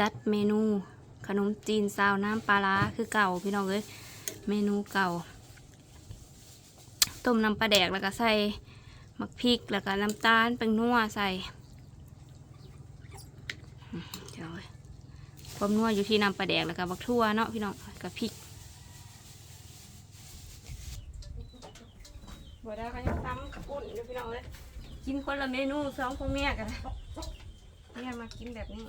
จัดเมนู ขนมจีนซาวน้ำปลาร้าคือเก่าพี่น้องเอ้ยเมนูเก่า ต้มน้ำปลาแดกแล้วก็ใส่มักพริกแล้วก็น้ำตาลเป็นนัวใส่เดี๋ยวความนัวอยู่ที่น้ำปลาแดกแล้วก็บักทั่วเนาะพี่น้องกับพริกบัวดาก็ยังตำปุ่นอยู่พี่น้องเลยกินคนละเมนูสองพ่อแม่กันเนี่ยมากินแบบนี้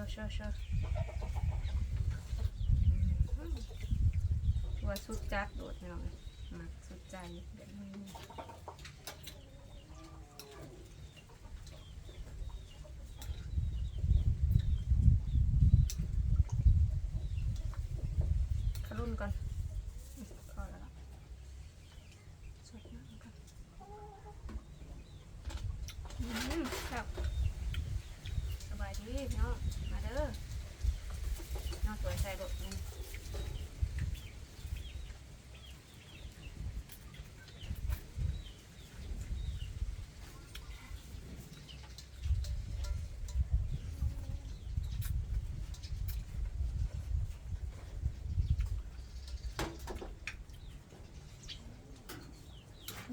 โชว์โชว์โชว์ว่าสุดจัดโดดพี่น้องมักสุดใจแบบนี้ขรุ่นก่อนอืมพอแล้วล่ะสดน้ำก่อนอืมครับสบายดีพี่น้องมาเด้อน้องสวยใส่โดดนี่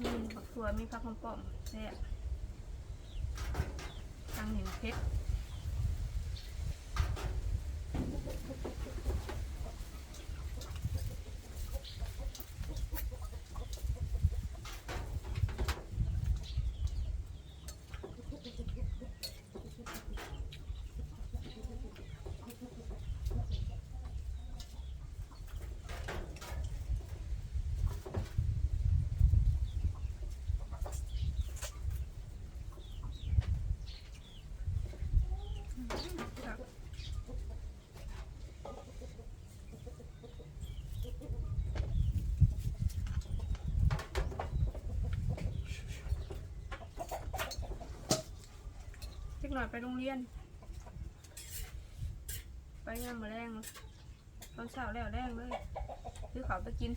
มีผัก ถั่วมีผักหอมป้อมแซ่บตังหนึ่งเพชรครับเล็ กหน่อยไปโรงเรียน ไปงานมาแรงตอนเช้าแล้วแรงเลยซื้อเขาวไปกิน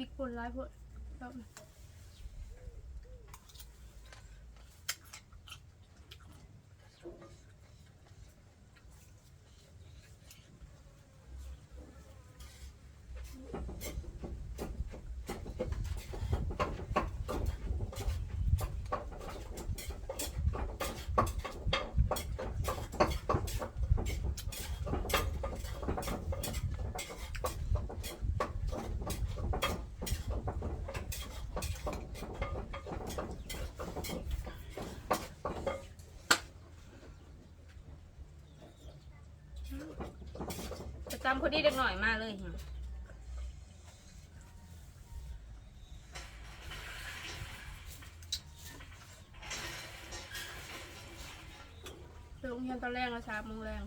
พริกป่นร้ายพวก ชอบตำพอดีเด็กหน่อยมาเลยไปโรงเรียนตอนแรกนะสามโมงแรง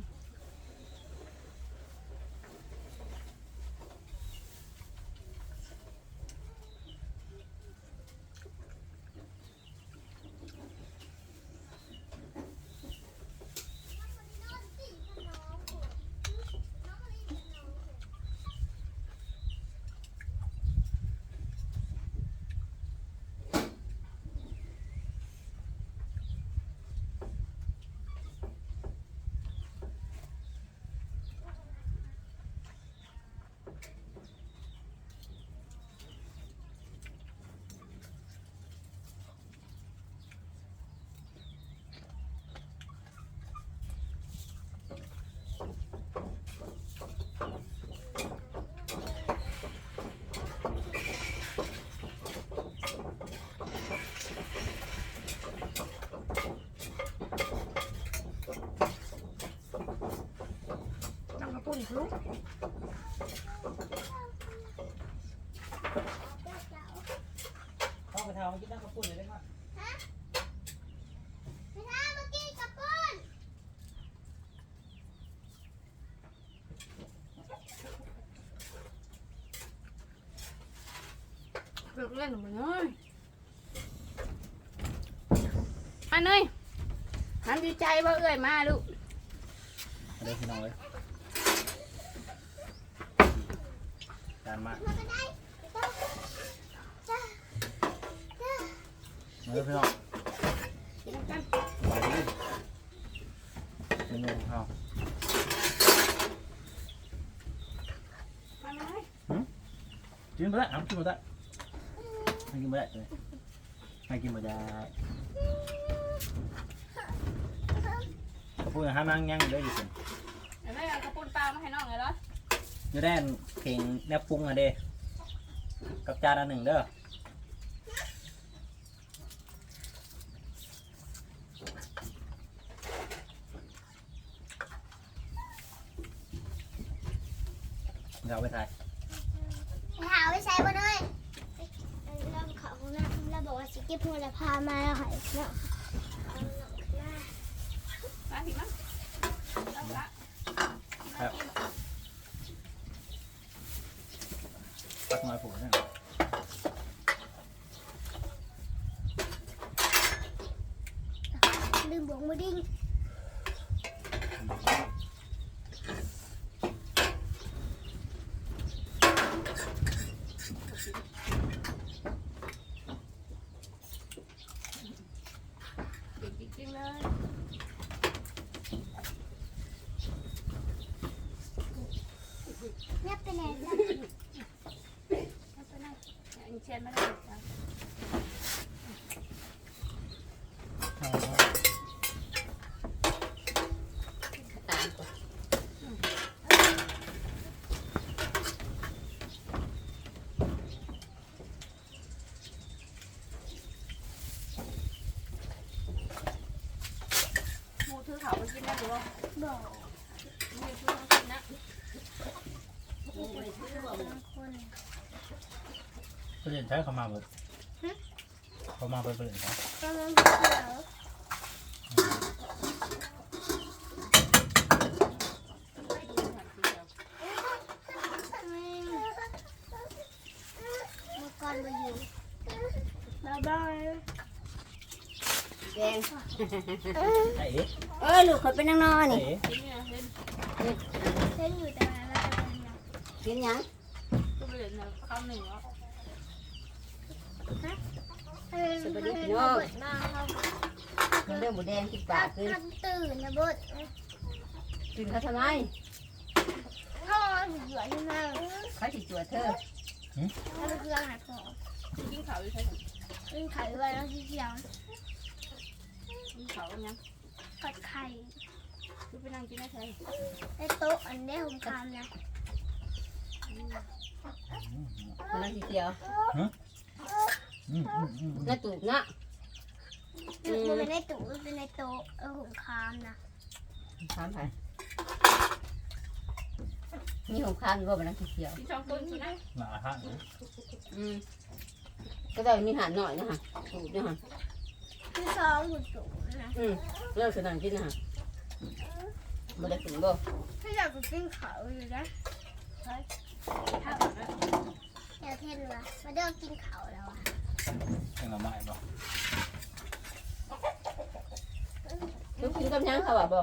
ตำกระปุ่นคลุกเข้าไปทำกินน้ำกระปุกเลยได้ไหมไม่ใช่เมื่อกี้กับปุ้น เลิกเล่นหมดเลยมาเนยหันดีใจว่าเอ้ยมาลูกเดี๋ยวพี่น้องเลยจานมามาก็ได้จ้าจ้าเดี๋ยวพี่น้องกินกันไปดิเมนูของเขามาเลยกินมาได้เอากินมาได้ไม่กินมาได้เลยไม่กินมาได้พูดห้ามนั่งยังอยู่ด้วยอยู่สิ เดี๋ยวแม่เอากระปุ่นปลามาให้น้องเลยเหรอ อยู่ได้เพลงแนบปรุงอะเด้กับจานอันหนึ่งเด้อเดี๋ยวเอาไปถ่ายไปหาไปใช้บ่ด้วยเราเขาของเราเราบอกว่าสิเก็บหัวละพามาแล้วค่ะเนาะ มาผิดมั้งเอาละ ปักน้อยผูกนะลืมบอกมาดิ้งเก่งจริงๆเลยเนี่ยเป็นไงล่ะ เอาไปไหน เนี่ยอันเชียนมาเลยจ้ะหมูถือเขาไปกินได้หรือเปล่าบอกหมูถือเขากินนะบา งคนเปลี่ยนใช้เขามาเบิดเขามาเบิดเปลี่ยนใช้ก็มันเขียวดูหันสีเขียวมังกรมาอยู่บ๊ายบายแดงไอ้เอ๊ะเอ้ยลูกเขาเป็นนังนอนไอ้นี่เอ๊ะกินเนี่ยเห็นเส้นอยู่แต่ว่าเราจะเป็นยังกินหยังก็ไปเห็นเนี่ยคำหนึ่งแล้ว เออให้มันเปิดมาเขามันเรื่องหมูแดงกินปากคือทำตื่นนะบดกินเขาทำไมพ่อเหยื่อที่นั่งเขาจิจวดเธอแล้วเกลือหัดหัวกินเขาอยู่ใช่ไหมขึ้นไข่ไว้แล้วที่เขียวกินเขายังกัดไข่คือไปนั่งกินได้ใช่ในโต๊ะอันได้ผมทำนะมันนั่งเดียวอืม อืมอืมน่าตูบเนาะมันเป็นในตู้เป็นในโต๊ะเออผมคามนะถามไปมีหงคามก็เป็นนักเขียวที่ช่องต้นสุดนะหนาห้างอืมก็ได้มีหานหน่อยนะฮะสูตรนะฮะคือสองหุ่นสูงนะอืมเลิกสนั่งกินนะฮะมาได้ถึงบ่ถ้าอยากกินเขาอยู่นะถ้าแบบนั้นเดี๋ยวเทนวะมาเดินกินเขาแล้วอะ เป็นละไม้บ่ทุกกินกับยังเขาว่บ่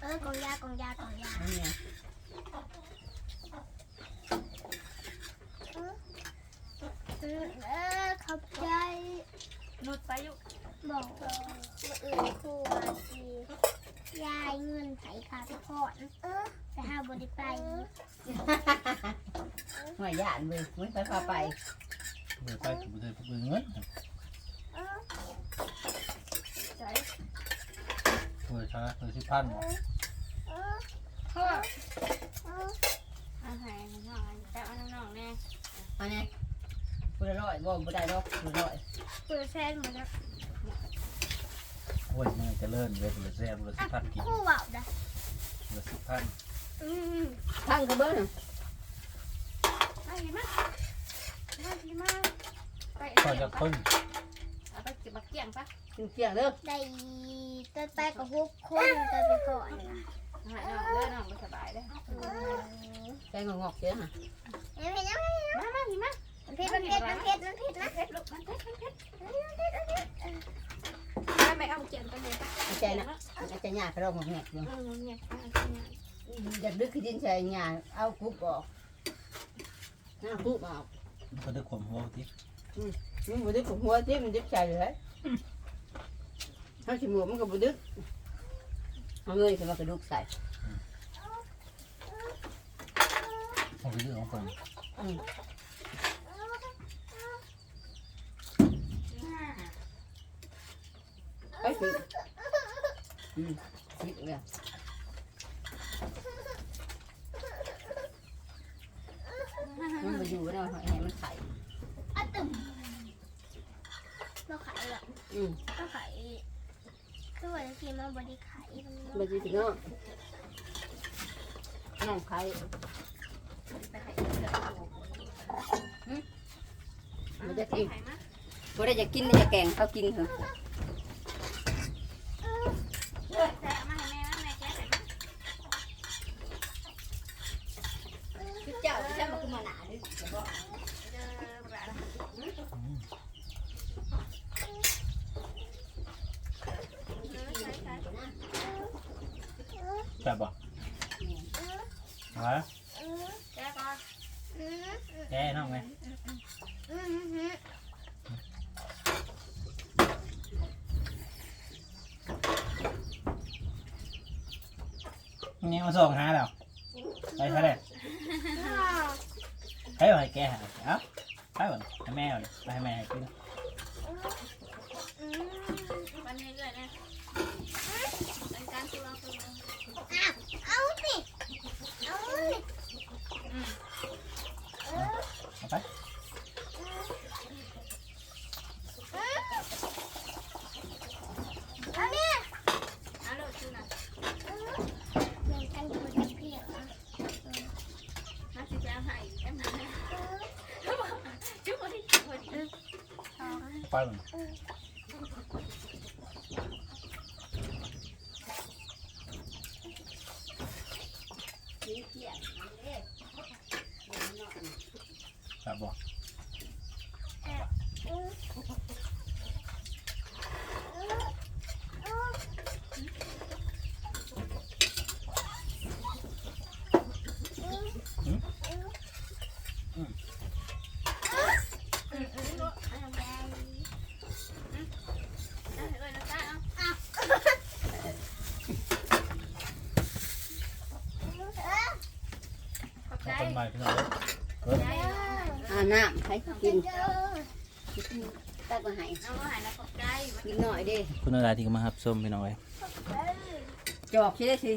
เออกองยากองยากองยาเนี้ยเออเออขอบใจนุดไปอยู่บอกว่าอื่นครูว่าสิยายเงินไถขาไปพอนเออแต่ห้าบริไปหน่อยยานเว้ยไม่ไปพาไป เบื่อไปเบื่อเบื่อเงินเออใจเบื่อชาเบื่อสิพันบ่เออพ่อเอออาหารน้องๆแต่เอาน้องๆแน่อันนี้บุได้ร้อยบ่บุได้ดอกบุได้ร้อยเปิดแซงมาแล้วโอ้ยมือจะเลื่อนเบื่อเบื่อแซ่บเบื่อสิพันกินครู่ว่าวนะเบื่อสิพันอืม ทั้งกระเบื้อง มาดีมากมาดีมาก ไปก็จะพึ่งเอาไปเก็บมาเกี่ยงปะกินเกลี้ยงเด้อได้ต้นไปกับพวกคนต้นไปก่อนนะหายน้องเด้อน้องบ่สบายเด้อใจงอกๆเสียฮะเห็นไหมยังไงมามาดีมากมันเผ็ดมันเผ็ดมันเผ็ดมันเผ็ดนะเผ็ดลูกมันเผ็ดมันเผ็ดมันเผ็ดมันเผ็ดไม่ไม่เอาเกี่ยงกันเลยปะอาใจนะอาใจหยาเขาลองแงกอยู่เออเนี่ยอ่าเนี่ยอยากดึกขึ้นดินใส่หยาเอาคุบออกน้าคุบออกก็ได้ความหัวที่ มันบุดึกของหัวที่มันดึกใจเลยถ้าชิมัวมันก็บุดึกเอาเงยขึ้นมากระดูกใส่ของที่เรื่องของคนอืมไปสิอืมสิเลยมันมาอยู่แล้วให้มันไข่ อะตึมเราขายหร ออืมเราขายคือวันที่มาบริขายมันมาอยู่ถึงน้องน้องไข่ไปให้เสือโอ้มันจะกินไข่มาบ่ได้จะกินจะแกงเขากินเหรอ แต่เอามาให้แม่นะแม่แกะไข่มา เจ้าจะมาขึ้นมาหนาดิ เด้อบ่ได้ละเออใช่ใช่ แซ่บบ่ฮะแกะก่อนแกน้องไหมนี่มาส่งหาแล้วไปซะเลยให้ไปแกหาเอ้าไปบ่ให้แม่เอาดิไปให้แม่ให้กินวันนี้เลยนะเป็นการตัวตัวเอาสิเอาสิ เอาไป เอาเนี่ย เอาลูกชูน่ะ แบ่งกันคนละเพียงนะ มาสิจะเอาให้แอมนะจุ๊บดิจุ๊บดิ ไปบ่กินเกี่ยงมันเด้ แซ่บบ่ อืมอืมลูกเอาให้เลยนะจ๊ะเอา ขอบ ข ใจ อบคุณใหม่พี่น้องเอ้ย ใจ อ่าน้ำ ให้กินเจอตักมาให้เอามาให้นะขอบใจกินหน่อยเด้คุณอะไรที่มาครับส้มพี่น้องเอ้ยเออจอกใช่ไหมสิ